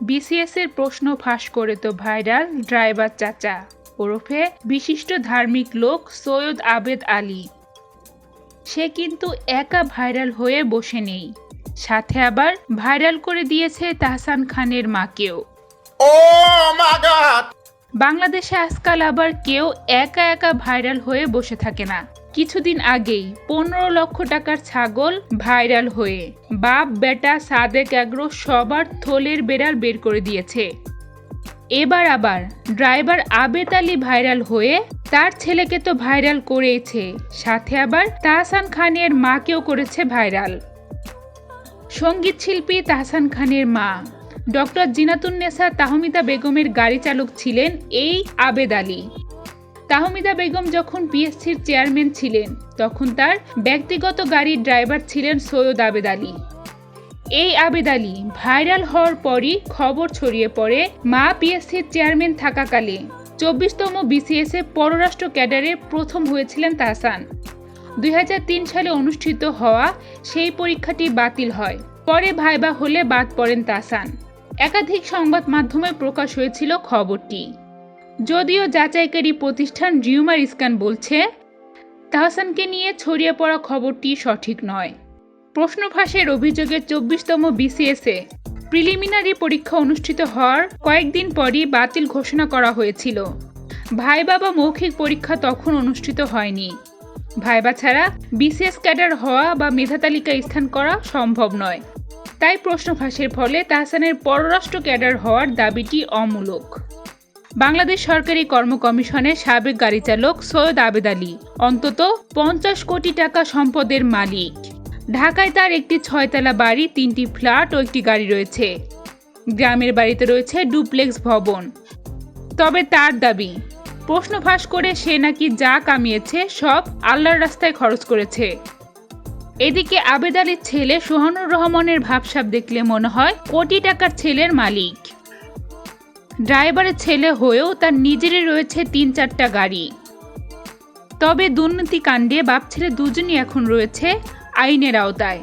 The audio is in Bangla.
বিসিএস এর প্রশ্ন ফাঁস করে তো ভাইরাল ড্রাইভার চাচা। ওরফে বিশিষ্ট ধার্মিক লোক সৈয়দ আবেদ আলী। সে কিন্তু একা ভাইরাল হয়ে বসে নেই। সাথে আবার ভাইরাল করে দিয়েছে তাহসান খানের মাকেও। বাংলাদেশে আজকাল আবার কেউ একা একা ভাইরাল হয়ে বসে থাকে না। কিছুদিন আগেই পনেরো লক্ষ টাকার ছাগল ভাইরাল হয়ে বাপ, বেটা, সাদেক অ্যাগ্রো সবার থলের বেড়াল বের করে দিয়েছে। এবার আবার ড্রাইভার আবেদ আলী ভাইরাল হয়ে তার ছেলেকে তো ভাইরাল করেইছে সাথে আবার তাহসান খানের মাকেও করেছে ভাইরাল। সংগীত শিল্পী তাহসান খানের মা, ডক্টর জিনাতুন্নেসা তাহমিদা বেগমের গাড়ি চালক ছিলেন এই আবেদ আলী। তাহমিদা বেগম যখন পিএসসির চেয়ারম্যান ছিলেন, তখন তার ব্যক্তিগত গাড়ির ড্রাইভার ছিলেন সৈয়দ আবেদ আলী। এই আবেদ আলী ভাইরাল হওয়ার পরই খবর ছড়িয়ে পড়ে মা পিএসসির চেয়ারম্যান থাকাকালে। চব্বিশতম বিসিএস এ পররাষ্ট্র ক্যাডারে প্রথম হয়েছিলেন তাহসান। দুই হাজার তিন সালে অনুষ্ঠিত হওয়া সেই পরীক্ষাটি বাতিল হয়। পরে ভাইবা হলে বাদ পড়েন তাহসান। একাধিক সংবাদ মাধ্যমে প্রকাশ হয়েছিল খবরটি। যদিও যাচাইকারী প্রতিষ্ঠান রিউমার স্ক্যান বলছে, তাহসানকে নিয়ে ছড়িয়ে পড়া খবরটি সঠিক নয়। প্রশ্ন ফাঁসের অভিযোগে চব্বিশতম বিসিএসে প্রিলিমিনারি পরীক্ষা অনুষ্ঠিত হওয়ার কয়েকদিন পরই বাতিল ঘোষণা করা হয়েছিল। ভাই বা মৌখিক পরীক্ষা তখন অনুষ্ঠিত হয়নি। ভাইবা ছাড়া বিসিএস ক্যাডার হওয়া বা মেধা তালিকায় স্থান করা সম্ভব নয়। তাই প্রশ্ন ফাঁসের ফলে তাহসানের পররাষ্ট্র ক্যাডার হওয়ার দাবিটি অমূলক। বাংলাদেশ সরকারি কর্ম কমিশনের সাবেক গাড়ি চালক সৈয়দ আবেদ আলী। অন্তত পঞ্চাশ কোটি টাকা সম্পদের মালিক। ঢাকায় তার একটি ছয়তলা বাড়ি, তিনটি ফ্ল্যাট ও একটি গাড়ি রয়েছে। গ্রামের বাড়িতে রয়েছে ডুপ্লেক্স ভবন। তবে তার দাবি, প্রশ্ন ফাঁস করে সে নাকি যা কামিয়েছে সব আল্লাহর রাস্তায় খরচ করেছে। এদিকে আবেদ আলীর ছেলে সোহানুর রহমানের ভাবসাব দেখলে মনে হয় কোটি টাকার ছেলের মালিক। ড্রাইভারের ছেলে হয়েও তার নিজেরই রয়েছে তিন চারটা গাড়ি। তবে দুর্নীতিকাণ্ডে বাপ ছেলে দুজনই এখন রয়েছে আইনের আওতায়।